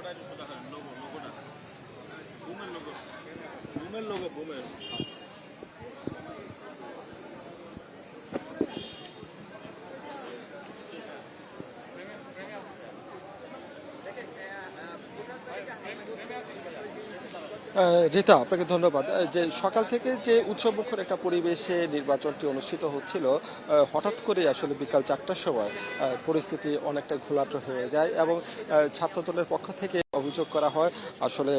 লোগোটা একটু সোজা করেন লোগো লোগোটা। বুমের লোগো। বুমের লোগো বুমের। আহ, রীতা, আপনাকে ধন্যবাদ। যে সকাল থেকে যে উৎসবমুখর একটা পরিবেশে নির্বাচনটি অনুষ্ঠিত হচ্ছিল হঠাৎ করে আসলে বিকাল চারটার সময় পরিস্থিতি অনেকটা ঘোলাটো হয়ে যায় এবং ছাত্রদলের পক্ষ থেকে অভিযোগ করা হয়, আসলে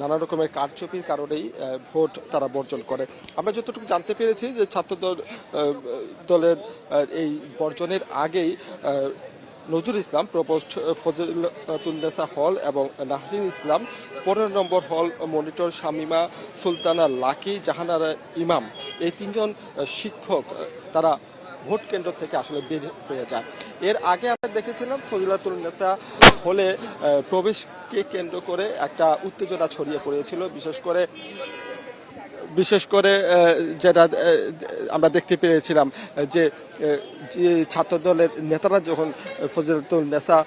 নানা রকমের কারচুপির কারণেই ভোট তারা বর্জন করে। আমরা যতটুকু জানতে পেরেছি যে ছাত্রদল দলের এই বর্জনের আগেই নজরুল ইসলাম প্রপোস্ট ফজিলতুন্নেসা হল এবং নাহরিন ইসলাম পনেরো নম্বর হল মনিটর শামিমা সুলতানা লাকি জাহানারা ইমাম। এই তিনজন শিক্ষক তারা ভোট কেন্দ্র থেকে আসলে বের হয়ে যায়। এর আগে আমরা দেখেছিলাম ফজিলাতুন্নেসা হলে প্রবেশকে কেন্দ্র করে একটা উত্তেজনা ছড়িয়ে পড়েছিল, বিশেষ করে বিশেষ করে যেটা আমরা দেখতে পেয়েছিলাম যে ছাত্রদলের নেতারা যখন ফজলতুল নেসা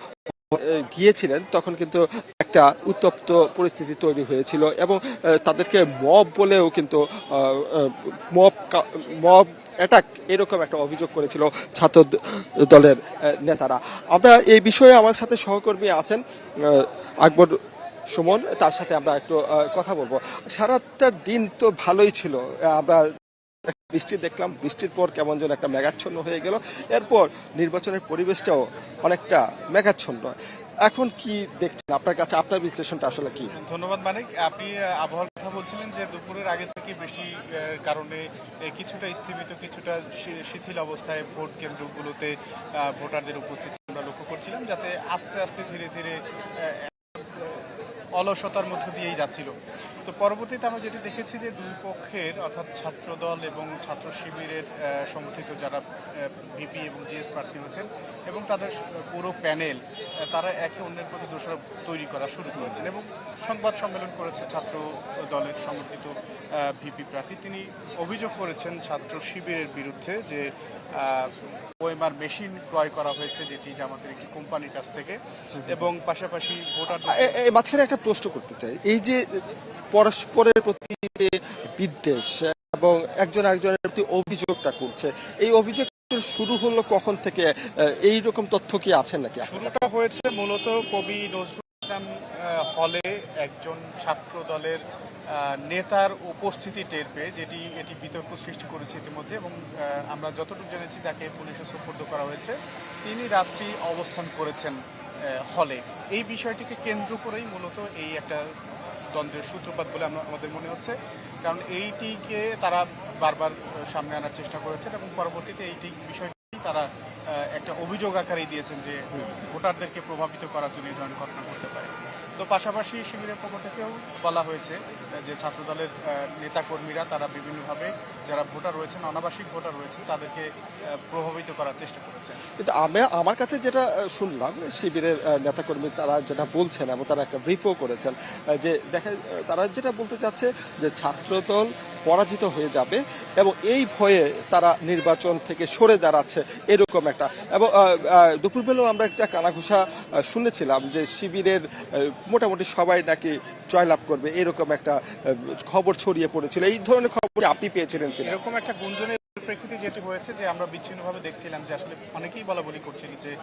গিয়েছিলেন, তখন কিন্তু একটা উত্তপ্ত পরিস্থিতি তৈরি হয়েছিল এবং তাদেরকে মব বলেও কিন্তু মব মব অ্যাটাক এরকম একটা অভিযোগ করেছিল ছাত্র দলের নেতারা। আমরা এই বিষয়ে আমার সাথে সহকর্মী আছেন আকবর সুমন, তার সাথে আমরা একটু কথা বলব। সারাটা দিন তো ভালোই ছিল। আমরা বৃষ্টি দেখলাম, বৃষ্টির পর কেমন যেন একটা মেঘাচ্ছন্ন হয়ে গেল। এরপর নির্বাচনের পরিবেশটাও অনেকটা মেঘাচ্ছন্ন। এখন কি দেখছেন? আপনার কাছে, আপনার বিশ্লেষণটা আসলে কি? ধন্যবাদ মানিক। আপনি আবহাওয়ার কথা বলছিলেন যে দুপুরের আগে থেকে বৃষ্টি কারণে কিছুটা স্থিমিত, কিছুটা শিথিল অবস্থায় ভোট কেন্দ্রগুলোতে ভোটারদের উপস্থিতি আমরা লক্ষ্য করছিলাম, যাতে আস্তে আস্তে ধীরে ধীরে অলসতার মধ্যে দিয়েই যাচ্ছিল। তো পরবর্তীতে আমরা যেটি দেখেছি যে দুই পক্ষের, অর্থাৎ ছাত্রদল এবং ছাত্র শিবিরের সমর্থিত যারা ভিপি এবং জিএস প্রার্থী হয়েছেন এবং তাদের পুরো প্যানেল তারা একে অন্যের প্রতি দোষারোপ তৈরি করা শুরু করেছেন এবং সংবাদ সম্মেলন করেছে ছাত্র দলের সমর্থিত ভিপি প্রার্থী। তিনি অভিযোগ করেছেন ছাত্র শিবিরের বিরুদ্ধে যে ওএমআর মেশিন ক্রয় করা হয়েছে যেটি জামাতের একটি কোম্পানির কাছ থেকে। এবং পাশাপাশি ভোটার মাঝখানে একটা প্রশ্ন করতে চাই। এই যে পরস্পরের প্রতি বিদ্বেষ এবং একজন আরেকজনের প্রতি অভিযোগটা করছে এই অভিযোগ শুরু হলো কখন থেকে? এই রকম তথ্য কি আছে নাকি? শুরুটা হয়েছে মূলত কবি নজরুল ইসলাম হলে একজন ছাত্র দলের নেতার উপস্থিতি টের পেয়ে যেটি এটি বিতর্ক সৃষ্টি করেছে ইতিমধ্যে এবং আমরা যতটুকু জেনেছি তাকে পুলিশে সুপর্দ করা হয়েছে। তিনি রাত্রি অবস্থান করেছেন হলে। এই বিষয়টিকে কেন্দ্র করেই মূলত এই একটা দ্বন্দ্বের সূত্রপাত বলে আমরা আমাদের মনে হচ্ছে। কারণ এইটিকে তারা বারবার সামনে আনার চেষ্টা করেছেন এবং পরবর্তীতে এইটি বিষয়টি তারা একটা অভিযোগ আকারে দিয়েছেন যে ভোটারদেরকে প্রভাবিত করার জন্য এই ধরনের ঘটনা ঘটতে পারে। তো পাশাপাশি শিবিরের পক্ষ থেকেও বলা হয়েছে যে ছাত্রদলের নেতাকর্মীরা তারা বিভিন্নভাবে যারা ভোটার রয়েছেন, অনাবাসিক ভোটার রয়েছেন, তাদেরকে প্রভাবিত করার চেষ্টা করেছেন। কিন্তু আমি, আমার কাছে যেটা শুনলাম, শিবিরের নেতাকর্মী তারা যেটা বলছেন এবং তারা একটা ব্রিফও করেছেন যে দেখা, তারা যেটা বলতে চাচ্ছে যে ছাত্রদল পরাজিত হয়ে যাবে এবং এই ভয়ে তারা নির্বাচন থেকে সরে দাঁড়াচ্ছে, এরকম একটা। এবং দুপুরবেলাও আমরা একটা কানাঘুষা শুনেছিলাম যে শিবিরের মোটামুটি সবাই নাকি জয়লাভ করবে, এরকম একটা খবর ছড়িয়ে পড়েছিল। এই ধরনের খবর আপনি পেয়েছিলেন কিনা এরকম একটা গুঞ্জনের প্রেক্ষিতে যেটি হয়েছে যে আমরা বিচ্ছিন্নভাবে দেখছিলাম যে আসলে অনেকেই বলা বলি করছিল যে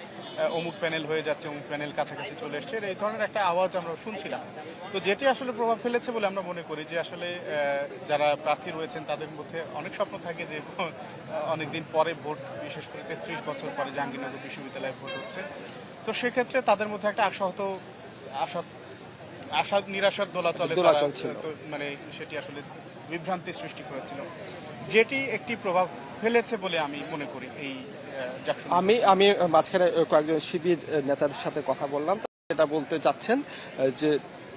অমুক প্যানেল হয়ে যাচ্ছে অমুক প্যানেল কাছাকাছি চলে এসছে। এই ধরনের একটা আওয়াজ আমরা শুনছিলাম। তো যেটি আসলে প্রভাব ফেলেছে বলে আমরা মনে করি যে আসলে যারা প্রার্থী রয়েছেন তাদের মধ্যে অনেক স্বপ্ন থাকে যে অনেকদিন পরে ভোট বিশেষ করে তেত্রিশ বছর পরে জাহাঙ্গীরনগর বিশ্ববিদ্যালয়ে ভোট হচ্ছে। তো সেক্ষেত্রে তাদের মধ্যে একটা আশাহত আশা আশা নিরাশার দোলাচলে তারা- দোলাচল ছিল। তো মানে সেটি আসলে বিভ্রান্তি সৃষ্টি করেছিল। যেটি একটি প্রভাব ফেলেছে বলে আমি মনে করি এই আমি আমি মাঝখানে কয়েকজন শিবির নেতাদের সাথে কথা বললাম। এটা বলতে চাচ্ছেন যে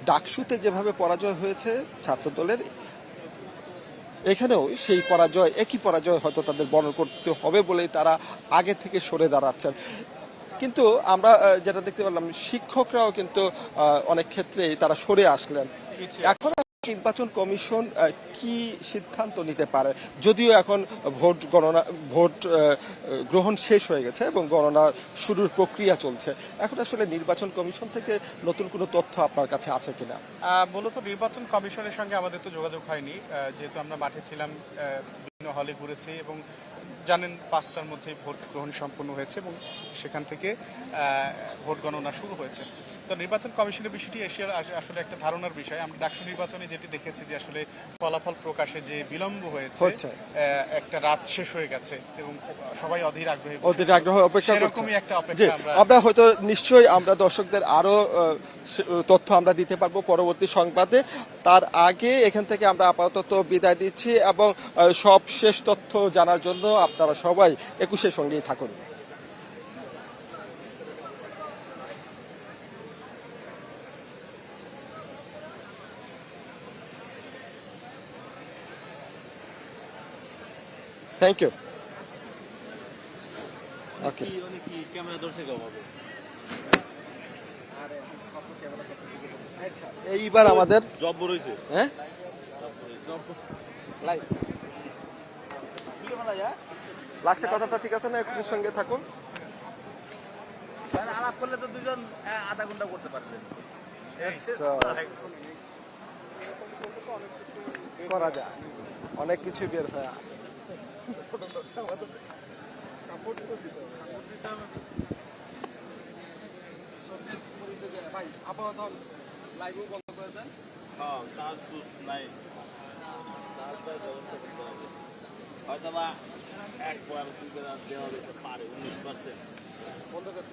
ডাকসুতে যেভাবে পরাজয় হয়েছে ছাত্রদলের এখানেও সেই পরাজয় একই পরাজয় হয়তো তাদের বর্ণন করতে হবে বলেই তারা আগে থেকে সরে দাঁড়াচ্ছেন। কিন্তু আমরা যেটা দেখতে পেলাম শিক্ষকরাও কিন্তু অনেক ক্ষেত্রেই তারা সরে আসলেন। এখন নির্বাচন কমিশন কি সিদ্ধান্ত নিতে পারে? যদিও এখন ভোট গণনা, ভোট গ্রহণ শেষ হয়ে গেছে এবং গণনা শুরুর প্রক্রিয়া চলছে। এখন আসলে নির্বাচন কমিশন থেকে নতুন কোনো তথ্য আপনার কাছে আছে কিনা? মূলত নির্বাচন কমিশনের সঙ্গে আমাদের তো যোগাযোগ হয়নি। যেহেতু আমরা মাঠে ছিলাম বিভিন্ন হলে ঘুরেছি এবং জানেন পাঁচটার মধ্যে ভোট গ্রহণ সম্পন্ন হয়েছে এবং সেখান থেকে ভোট গণনা শুরু হয়েছে। তো নির্বাচন কমিশনের বিষয়টি এশিয়ার আসলে একটা ধারণার বিষয়। আমরা ডাকসু নির্বাচনে যেটি দেখেছি যে আসলে ফলাফল প্রকাশে যে বিলম্ব হয়েছে একটা রাত শেষ হয়ে গেছে এবং সবাই অধীর আগ্রহে অধীর আগ্রহ অপেক্ষা করছে। একটা অপেক্ষা আমরা হয়তো নিশ্চয়ই আমরা দর্শকদের আরও তথ্য আমরা দিতে পারব পরবর্তী সংবাদে। তার আগে এখান থেকে আমরা আপাতত বিদায় দিচ্ছি এবং সব শেষ তথ্য জানার জন্য আপনারা সবাই একুশের সঙ্গেই থাকুন। থ্যাংক ইউ ওকে কি ক্যামেরা এইবার আমাদের জব্বর হয়েছে হ্যাঁ? লাস্টে কথাটা ঠিক আছে না? একটু সঙ্গে থাকুন। আলাপ করলে তো দুজন আধা ঘণ্টা করতে পারবেন। করা যায়। অনেক কিছু বের হয়। ভাই আপাতত লাইভও বন্ধ করে দেন হ্যাঁ চার্জ নাই চার্জটার ব্যবস্থা করতে হবে। হয়তো বা এক পয়েন্ট দেওয়া যেতে পারে উনিশ পার্সেন্ট বন্ধ করে